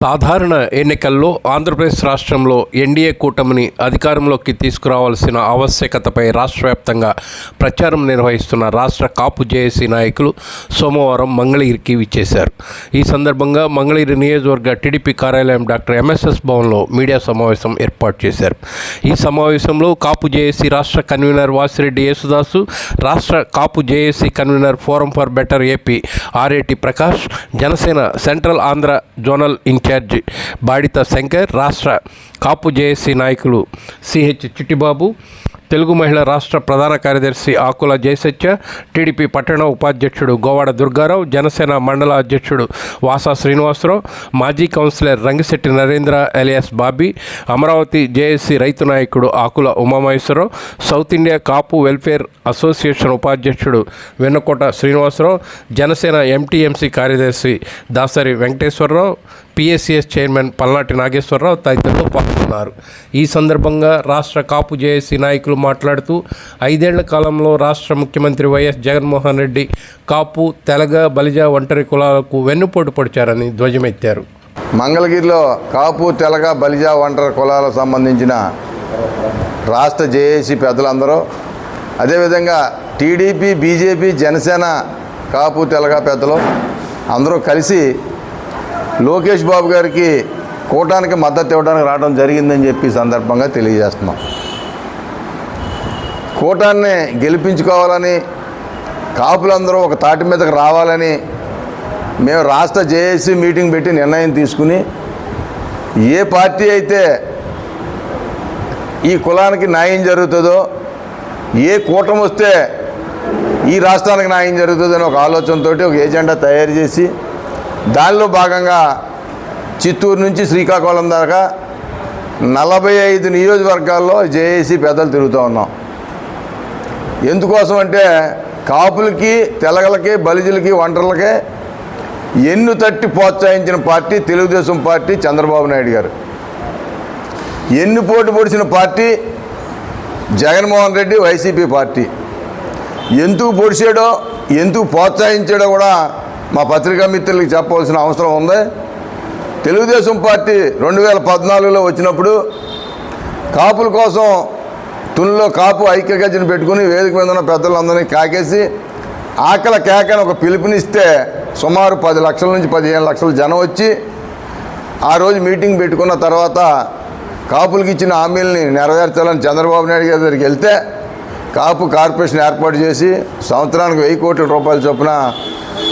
సాధారణ ఎన్నికల్లో ఆంధ్రప్రదేశ్ రాష్ట్రంలో ఎన్డీఏ కూటమిని అధికారంలోకి తీసుకురావాల్సిన ఆవశ్యకతపై రాష్ట్ర వ్యాప్తంగా ప్రచారం నిర్వహిస్తున్న రాష్ట్ర కాపు జేఏసీ నాయకులు సోమవారం మంగళగిరికి విచ్చేశారు. ఈ సందర్భంగా మంగళగిరి నియోజకవర్గ టీడీపీ కార్యాలయం డాక్టర్ ఎంఎస్ఎస్ భవన్లో మీడియా సమావేశం ఏర్పాటు చేశారు. ఈ సమావేశంలో కాపు జేఏసీ రాష్ట్ర కన్వీనర్ వాసిరెడ్డి యేసుదాసు రాష్ట్ర Kapu JAC convener forum for better AP ఆర్ఏటి Prakash Janasena central Andhra zonal incharge Badita Shankar రాష్ట్ర కాపు జేఏసీ నాయకులు సిహెచ్ చిట్టిబాబు తెలుగు మహిళ రాష్ట్ర ప్రధాన కార్యదర్శి ఆకుల జయసత్య టీడీపీ పట్టణ ఉపాధ్యక్షుడు గోవాడ దుర్గారావు జనసేన మండల అధ్యక్షుడు వాసా శ్రీనివాసరావు మాజీ councillor Rangisetti Narendra alias Bobby Amaravati JAC రైతు నాయకుడు Akula Umamaheswararao South India Kapu welfare association ఉపాధ్యక్షుడు వెన్నకోట శ్రీనివాసరావు జనసేన ఎంటీఎంసీ కార్యదర్శి దాసరి వెంకటేశ్వరరావు పిఎస్సిఎస్ చైర్మన్ పల్నాటి నాగేశ్వరరావు తదితరులు పాల్గొన్నారు. ఈ సందర్భంగా రాష్ట్ర కాపు జేఏసీ నాయకులు మాట్లాడుతూ ఐదేళ్ళ కాలంలో రాష్ట్ర ముఖ్యమంత్రి వైఎస్ జగన్మోహన్ రెడ్డి కాపు తెలగ బలిజ ఒంటరి కులాలకు వెన్నుపోటు పొడిచారని ధ్వజమెత్తారు. మంగళగిరిలో కాపు తెలగ బలిజ ఒంటరి కులాలకు సంబంధించిన రాష్ట్ర జేఏసీ పెద్దలందరూ అదేవిధంగా టీడీపీ బీజేపీ జనసేన కాపు తెలగ పెద్దలు అందరూ కలిసి లోకేష్ బాబు గారికి కూటానికి మద్దతు ఇవ్వడానికి రావడం జరిగిందని చెప్పి సందర్భంగా తెలియజేస్తున్నాం. కూటాన్ని గెలిపించుకోవాలని కాపులందరూ ఒక తాటి మీదకి రావాలని మేము రాష్ట్ర జేఏసీ మీటింగ్ పెట్టి నిర్ణయం తీసుకుని ఏ పార్టీ అయితే ఈ కులానికి న్యాయం జరుగుతుందో ఏ కూటమి వస్తే ఈ రాష్ట్రానికి న్యాయం జరుగుతుందని ఒక ఆలోచనతో ఒక ఏజెండా తయారు చేసి దానిలో భాగంగా చిత్తూరు నుంచి శ్రీకాకుళం దాకా నలభై ఐదు నియోజకవర్గాల్లో జేఏసీ పెద్దలు తిరుగుతూ ఉన్నాం. ఎందుకోసం అంటే కాపులకి తెలగలకి బలిజులకి ఒంటర్లకి ఎన్ను తట్టి ప్రోత్సహించిన పార్టీ తెలుగుదేశం పార్టీ చంద్రబాబు నాయుడు గారు. ఎన్ను పోటు పొడిచిన party Jaganmohan Reddy YCP party. ఎందుకు పొడిచాడో ఎందుకు ప్రోత్సహించాడో కూడా మా పత్రికా మిత్రులకి చెప్పవలసిన అవసరం ఉంది. తెలుగుదేశం పార్టీ రెండు వేల పద్నాలుగులో వచ్చినప్పుడు కాపుల కోసం తునిలో కాపు ఐక్య గజను పెట్టుకుని వేదిక మీద ఉన్న పెద్దలందరినీ కాకేసి ఆకల కేకని ఒక పిలుపునిస్తే సుమారు పది లక్షల నుంచి పదిహేను లక్షల జనం వచ్చి ఆ రోజు మీటింగ్ పెట్టుకున్న తర్వాత కాపులకి ఇచ్చిన హామీలని నెరవేర్చాలని చంద్రబాబు నాయుడు గారి దగ్గరికి వెళ్తే కాపు కార్పొరేషన్ ఏర్పాటు చేసి సంవత్సరానికి వెయ్యి కోట్ల రూపాయల చొప్పున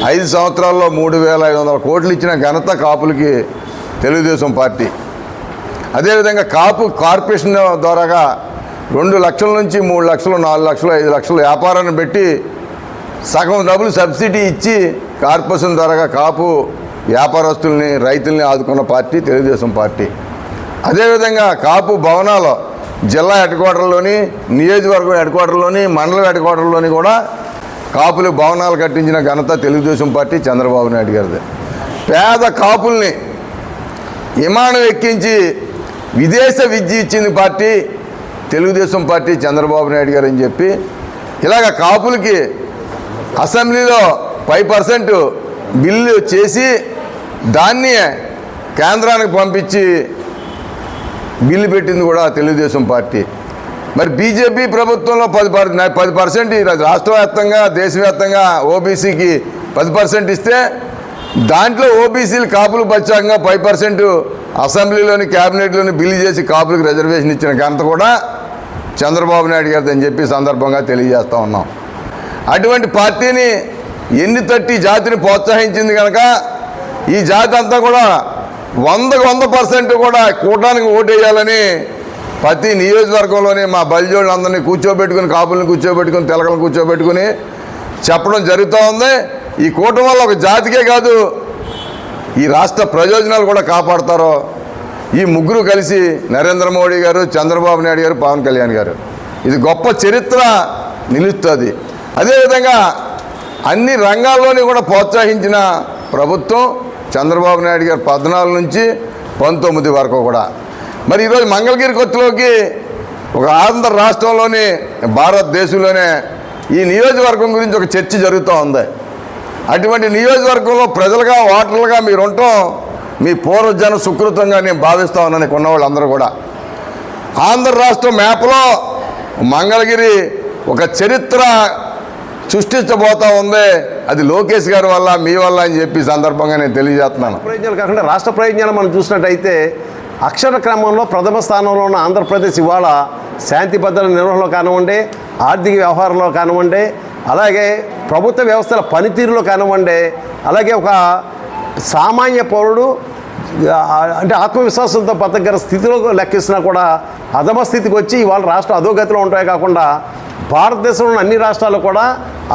ఐదు సంవత్సరాల్లో మూడు వేల ఐదు వందల కోట్లు ఇచ్చిన ఘనత కాపులకి తెలుగుదేశం పార్టీ. అదేవిధంగా కాపు కార్పొరేషన్ ద్వారాగా రెండు లక్షల నుంచి మూడు లక్షలు నాలుగు లక్షలు ఐదు లక్షలు వ్యాపారాన్ని పెట్టి సగం డబ్బులు సబ్సిడీ ఇచ్చి కార్పొరేషన్ ద్వారాగా కాపు వ్యాపారస్తుల్ని రైతుల్ని ఆదుకున్న పార్టీ తెలుగుదేశం పార్టీ. అదేవిధంగా కాపు భవనాలు జిల్లా హెడ్ క్వార్టర్లోని నియోజకవర్గం హెడ్ క్వార్టర్లోని మండలం హెడ్ క్వార్టర్లోని కూడా కాపులు భవనాలు కట్టించిన ఘనత తెలుగుదేశం పార్టీ చంద్రబాబు నాయుడు గారిది. పేద కాపుల్ని విమానం ఎక్కించి విదేశ విద్య ఇచ్చింది పార్టీ తెలుగుదేశం పార్టీ చంద్రబాబు నాయుడు గారు అని చెప్పి ఇలాగ కాపులకి అసెంబ్లీలో ఫైవ్ పర్సెంట్ బిల్లు చేసి దాన్ని కేంద్రానికి పంపించి బిల్లు పెట్టింది కూడా తెలుగుదేశం పార్టీ. మరి బీజేపీ ప్రభుత్వంలో పది పర్ పది పర్సెంట్ ఈ రాష్ట్ర వ్యాప్తంగా దేశవ్యాప్తంగా ఓబీసీకి పది పర్సెంట్ ఇస్తే దాంట్లో ఓబీసీలు కాపులు ప్రత్యేకంగా ఫైవ్ పర్సెంట్ అసెంబ్లీలోని క్యాబినెట్లోని బిల్లు చేసి కాపులకు రిజర్వేషన్ ఇచ్చిన ఘనత కూడా చంద్రబాబు నాయుడు గారిది అని చెప్పి సందర్భంగా తెలియజేస్తూ ఉన్నాం. అటువంటి పార్టీని ఎన్ని తట్టి జాతిని ప్రోత్సహించింది కనుక ఈ జాతి అంతా కూడా వందకు వంద పర్సెంట్ కూడా కూటానికి ఓటేయాలని ప్రతి నియోజకవర్గంలోనే మా బలిజోళ్ళందరినీ కూర్చోబెట్టుకుని కాపులను కూర్చోబెట్టుకుని తెలకలను కూర్చోబెట్టుకుని చెప్పడం జరుగుతూ ఉంది. ఈ కూటమి వల్ల ఒక జాతికే కాదు ఈ రాష్ట్ర ప్రయోజనాలు కూడా కాపాడతారో ఈ ముగ్గురు కలిసి నరేంద్ర మోడీ గారు చంద్రబాబు నాయుడు గారు పవన్ కళ్యాణ్ గారు. ఇది గొప్ప చరిత్ర నిలుస్తుంది. అదేవిధంగా అన్ని రంగాల్లోని కూడా ప్రోత్సహించిన ప్రభుత్వం చంద్రబాబు నాయుడు గారు పద్నాలుగు నుంచి పంతొమ్మిది వరకు కూడా. మరి ఈరోజు మంగళగిరి కొత్తలోకి ఒక ఆంధ్ర రాష్ట్రంలోని భారతదేశంలోనే ఈ నియోజకవర్గం గురించి ఒక చర్చ జరుగుతూ ఉంది. అటువంటి నియోజకవర్గంలో ప్రజలుగా ఓటర్లుగా మీరు ఉండటం మీ పూర్వజన సుకృతంగా నేను భావిస్తా ఉన్నాను కొన్నవాళ్ళు అందరూ వాళ్ళందరూ కూడా. ఆంధ్ర రాష్ట్ర మ్యాప్లో మంగళగిరి ఒక చరిత్ర సృష్టించబోతా ఉంది. అది లోకేష్ గారి వల్ల మీ వల్ల అని చెప్పి సందర్భంగా నేను తెలియజేస్తున్నాను. ప్రయోజనాలు కాకుండా రాష్ట్ర ప్రయోజనాలు మనం చూసినట్టయితే అక్షర క్రమంలో ప్రథమ స్థానంలో ఉన్న ఆంధ్రప్రదేశ్ ఇవాళ శాంతి భద్రత నిర్వహణలో కానివ్వండి ఆర్థిక వ్యవహారంలో కానివ్వండి అలాగే ప్రభుత్వ వ్యవస్థల పనితీరులో కానివ్వండి అలాగే ఒక సామాన్య పౌరుడు అంటే ఆత్మవిశ్వాసంతో బతకగల స్థితిలో లెక్కిస్తున్నా కూడా అధమ స్థితికి వచ్చి ఇవాళ రాష్ట్రం అధోగతిలో ఉంటాయి కాకుండా భారతదేశంలోని అన్ని రాష్ట్రాలు కూడా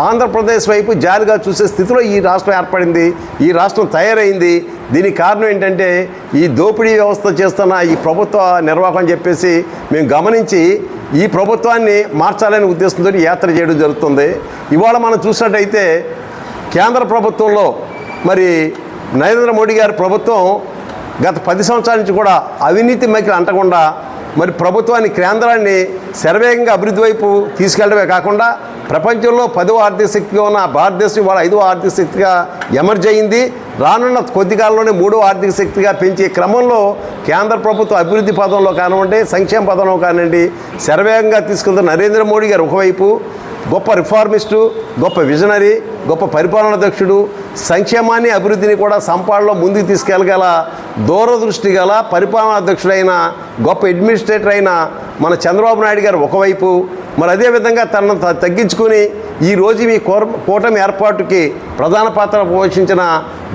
ఆంధ్రప్రదేశ్ వైపు జాలిగా చూసే స్థితిలో ఈ రాష్ట్రం ఏర్పడింది ఈ రాష్ట్రం తయారైంది. దీనికి కారణం ఏంటంటే ఈ దోపిడీ వ్యవస్థ చేస్తున్న ఈ ప్రభుత్వ నిర్వాహకం చెప్పేసి మేము గమనించి ఈ ప్రభుత్వాన్ని మార్చాలనే ఉద్దేశంతో యాత్ర చేయడం జరుగుతుంది. ఇవాళ మనం చూసినట్టయితే కేంద్ర ప్రభుత్వంలో మరి నరేంద్ర మోడీ గారి ప్రభుత్వం గత పది సంవత్సరాల నుంచి కూడా అవినీతి మైకులు అంటకుండా మరి ప్రభుత్వాన్ని కేంద్రాన్ని శరవేగంగా అభివృద్ధి వైపు తీసుకెళ్ళడమే కాకుండా ప్రపంచంలో పదవ ఆర్థిక శక్తిగా ఉన్న భారతదేశం ఇవాళ ఐదవ ఆర్థిక శక్తిగా ఎమర్జ్ అయింది. రానున్న కొద్ది కాలంలోనే మూడవ ఆర్థిక శక్తిగా పెంచే క్రమంలో కేంద్ర ప్రభుత్వం అభివృద్ధి పదంలో కానివ్వండి సంక్షేమ పదంలో కానివ్వండి శరవేగంగా తీసుకుంటున్న నరేంద్ర మోడీ గారు ఒకవైపు గొప్ప రిఫార్మిస్టు గొప్ప విజనరీ గొప్ప పరిపాలనా దక్షుడు సంక్షేమాన్ని అభివృద్ధిని కూడా సంపాడలో ముందుకు తీసుకెళ్ళగల దూరదృష్టి గల పరిపాలనాధ్యక్షుడైన గొప్ప అడ్మినిస్ట్రేటర్ అయిన మన చంద్రబాబు నాయుడు గారు ఒకవైపు మరి అదేవిధంగా తనను తగ్గించుకుని ఈ రోజు మీ కోర- కూటమి ఏర్పాటుకి ప్రధాన పాత్ర పోషించిన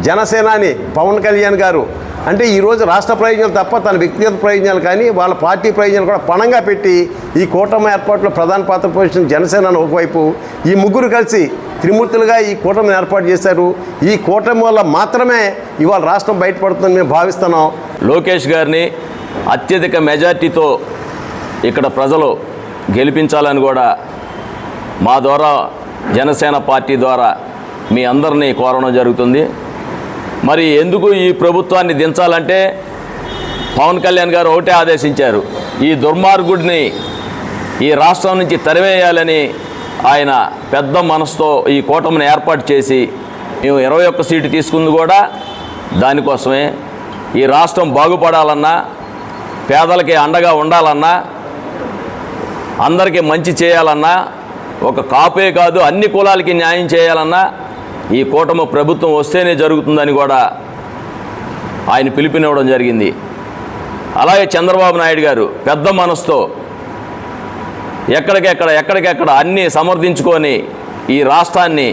జనసేనాని పవన్ కళ్యాణ్ గారు అంటే ఈరోజు రాష్ట్ర ప్రయోజనాలు తప్ప తన వ్యక్తిగత ప్రయోజనాలు కానీ వాళ్ళ పార్టీ ప్రయోజనాలు కూడా పణంగా పెట్టి ఈ కూటమి ఏర్పాటులో ప్రధాన పాత్ర పోషించిన జనసేనను ఒకవైపు ఈ ముగ్గురు కలిసి త్రిమూర్తులుగా ఈ కూటమిని ఏర్పాటు చేశారు. ఈ కూటమి వల్ల మాత్రమే ఇవాళ రాష్ట్రం బయటపడుతుందని మేము భావిస్తున్నాం. లోకేష్ గారిని అత్యధిక మెజార్టీతో ఇక్కడ ప్రజలు గెలిపించాలని కూడా మా ద్వారా జనసేన పార్టీ ద్వారా మీ అందరినీ కోరడం జరుగుతుంది. మరి ఎందుకు ఈ ప్రభుత్వాన్ని దించాలంటే పవన్ కళ్యాణ్ గారు ఒకటే ఆదేశించారు. ఈ దుర్మార్గుడిని ఈ రాష్ట్రం నుంచి తరివేయాలని ఆయన పెద్ద మనసుతో ఈ కూటమిని ఏర్పాటు చేసి మేము ఇరవై ఒక్క సీటు తీసుకుంది కూడా దానికోసమే. ఈ రాష్ట్రం బాగుపడాలన్నా పేదలకి అండగా ఉండాలన్నా అందరికీ మంచి చేయాలన్నా ఒక కాపే కాదు అన్ని కులాలకి న్యాయం చేయాలన్నా ఈ కూటమి ప్రభుత్వం వస్తేనే జరుగుతుందని కూడా ఆయన పిలుపునివ్వడం జరిగింది. అలాగే చంద్రబాబు నాయుడు గారు పెద్ద మనసుతో ఎక్కడికెక్కడ ఎక్కడికెక్కడ అన్నీ సమర్థించుకొని ఈ రాష్ట్రాన్ని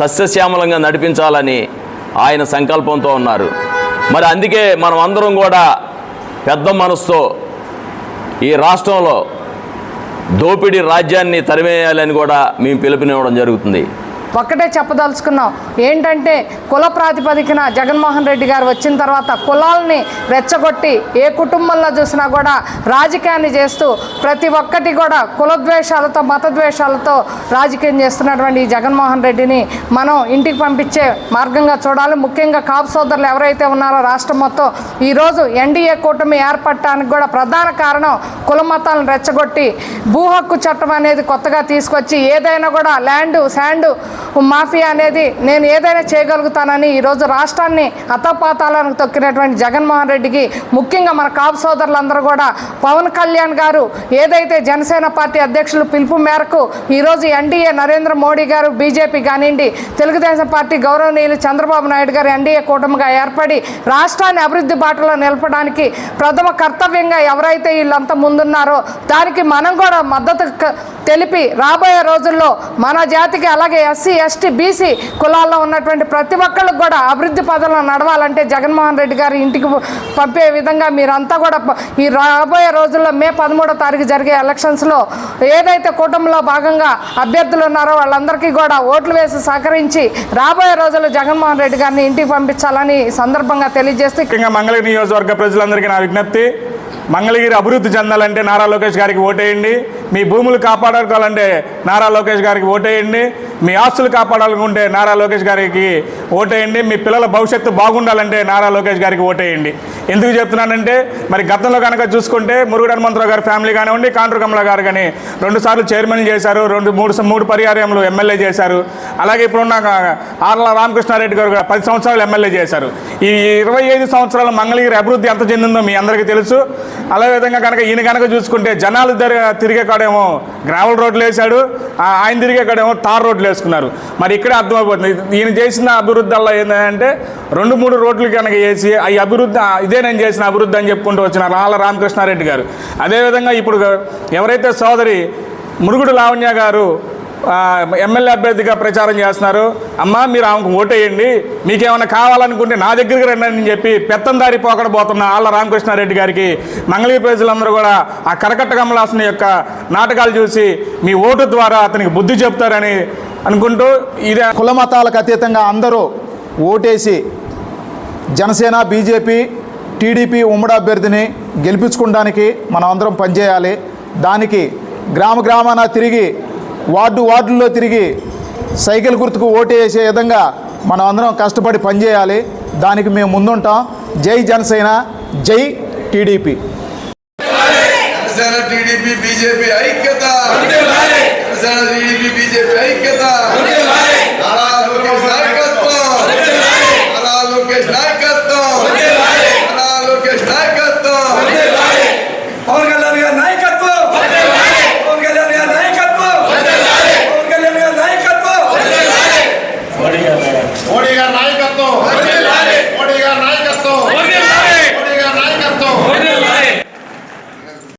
సస్యశ్యామలంగా నడిపించాలని ఆయన సంకల్పంతో ఉన్నారు. మరి అందుకే మనం అందరం కూడా పెద్ద మనసుతో ఈ రాష్ట్రంలో దోపిడీ రాజ్యాన్ని తరిమేయాలని కూడా మేము పిలుపునివ్వడం జరుగుతుంది. ఒక్కటే చెప్పదలుచుకున్నాం. ఏంటంటే కుల ప్రాతిపదికన జగన్మోహన్ రెడ్డి గారు వచ్చిన తర్వాత కులాలని రెచ్చగొట్టి ఏ కుటుంబంలో చూసినా కూడా రాజకీయాన్ని చేస్తూ ప్రతి ఒక్కటి కూడా కులద్వేషాలతో మతద్వేషాలతో రాజకీయం చేస్తున్నటువంటి ఈ జగన్మోహన్ రెడ్డిని మనం ఇంటికి పంపించే మార్గంగా చూడాలి. ముఖ్యంగా కాపు సోదరులు ఎవరైతే ఉన్నారో రాష్ట్రం మొత్తం ఈరోజు ఎన్డీఏ కూటమి ఏర్పడటానికి కూడా ప్రధాన కారణం కుల మతాలను రెచ్చగొట్టి భూ హక్కు చట్టం అనేది కొత్తగా తీసుకొచ్చి ఏదైనా కూడా ల్యాండ్ శాండ్ మాఫియా అనేది నేను ఏదైనా చేయగలుగుతానని ఈరోజు రాష్ట్రాన్ని అతపాతాలను తొక్కినటువంటి జగన్మోహన్ రెడ్డికి ముఖ్యంగా మన కాపు సోదరులందరూ కూడా పవన్ కళ్యాణ్ గారు ఏదైతే జనసేన పార్టీ అధ్యక్షులు పిలుపు మేరకు ఈరోజు ఎన్డీఏ నరేంద్ర మోడీ గారు బీజేపీ కానివ్వండి తెలుగుదేశం పార్టీ గౌరవనీయులు చంద్రబాబు నాయుడు గారు ఎన్డీఏ కూటమిగా ఏర్పడి రాష్ట్రాన్ని అభివృద్ధి బాటలో నిలపడానికి ప్రథమ కర్తవ్యంగా ఎవరైతే వీళ్ళంతా ముందున్నారో దానికి మనం కూడా మద్దతు తెలిపి రాబోయే రోజుల్లో మన జాతికి అలాగే ఎస్సీ ఎస్టీ బీసీ కులాల్లో ఉన్నటువంటి ప్రతి ఒక్కళ్ళకి కూడా అభివృద్ధి పదంలో నడవాలంటే జగన్మోహన్ రెడ్డి గారి ఇంటికి పంపే విధంగా మీరంతా కూడా ఈ రాబోయే రోజుల్లో మే పదమూడో తారీఖు జరిగే ఎలక్షన్స్లో ఏదైతే కూటమిలో భాగంగా అభ్యర్థులు ఉన్నారో వాళ్ళందరికీ కూడా ఓట్లు వేసి సహకరించి రాబోయే రోజుల్లో జగన్మోహన్ రెడ్డి గారిని ఇంటికి పంపించాలని సందర్భంగా తెలియజేస్తే ముఖ్యంగా మంగళగిరి నియోజకవర్గ ప్రజలందరికీ నా విజ్ఞప్తి. మంగళగిరి అభివృద్ధి చెందాలంటే నారా లోకేష్ గారికి ఓటేయండి. మీ భూములు కాపాడుకోవాలంటే నారా లోకేష్ గారికి ఓటేయండి. మీ ఆస్తులు కాపాడాలనుకుంటే నారా లోకేష్ గారికి ఓటేయండి మీ పిల్లల భవిష్యత్తు బాగుండాలంటే నారా లోకేష్ గారికి ఓటేయండి. ఎందుకు చెప్తున్నానంటే మరి గతంలో కనుక చూసుకుంటే మురుగుడు హనుమంతరావు గారి ఫ్యామిలీ కానివ్వండి కాండ్రు కమల గారు కానీ రెండు సార్లు చైర్మన్ చేశారు రెండు మూడు మూడు పర్యాయంలో ఎమ్మెల్యే చేశారు. అలాగే ఇప్పుడున్న ఆర్ల రామకృష్ణారెడ్డి గారు కూడా పది సంవత్సరాలు ఎమ్మెల్యే చేశారు. ఈ ఇరవై ఐదు సంవత్సరాల మంగళగిరి అభివృద్ధి ఎంత చెందిందో మీ అందరికీ తెలుసు. అదే విధంగా కనుక ఈయన కనుక చూసుకుంటే జనాలు తిరిగే కాడేమో గ్రావెల్ రోడ్లు వేశాడు ఆయన తిరిగే కాడేమో తార్ రోడ్లు వేసుకున్నారు. మరి ఇక్కడే అర్థమైపోతుంది. ఈయన చేసిన అభివృద్ధిలో ఏంటంటే రెండు మూడు రోడ్లు కనుక వేసి ఈ అభివృద్ధి ఇదే నేను చేసిన అభివృద్ధి అని చెప్పుకుంటూ వచ్చిన రాళ్ళ రామకృష్ణారెడ్డి గారు. అదేవిధంగా ఇప్పుడు ఎవరైతే సోదరి మురుగుడు లావణ్య గారు ఎమ్మెల్యే అభ్యర్థిగా ప్రచారం చేస్తున్నారు. అమ్మా మీరు ఆమెకు ఓటేయండి. మీకేమైనా కావాలనుకుంటే నా దగ్గరికి రండి అని చెప్పి పెత్తందారి పోకడబోతున్న ఆళ్ళ రామకృష్ణారెడ్డి గారికి మంగళగిరి ప్రజలందరూ కూడా ఆ కరకట్ట కమలాసన యొక్క నాటకాలు చూసి మీ ఓటు ద్వారా అతనికి బుద్ధి చెప్తారని అనుకుంటూ ఇదే కులమతాలకు అతీతంగా అందరూ ఓటేసి జనసేన బీజేపీ టీడీపీ ఉమ్మడి అభ్యర్థిని గెలిపించుకోవడానికి మనం అందరం పనిచేయాలి. దానికి గ్రామ గ్రామాన తిరిగి వార్డు వార్డుల్లో తిరిగి సైకిల్ గుర్తుకు ఓటు వేసే విధంగా మనం అందరం కష్టపడి పనిచేయాలి. దానికి మేము ముందుంటాం. జై జనసేన జై టీడీపీ. జనసేన టీడీపీ బీజేపీ ఐక్యత. జనసేన టీడీపీ బీజేపీ ఐక్యత. నారా లోకేష్ నాయకత్వం. నారా లోకేష్ నాయకత్వం.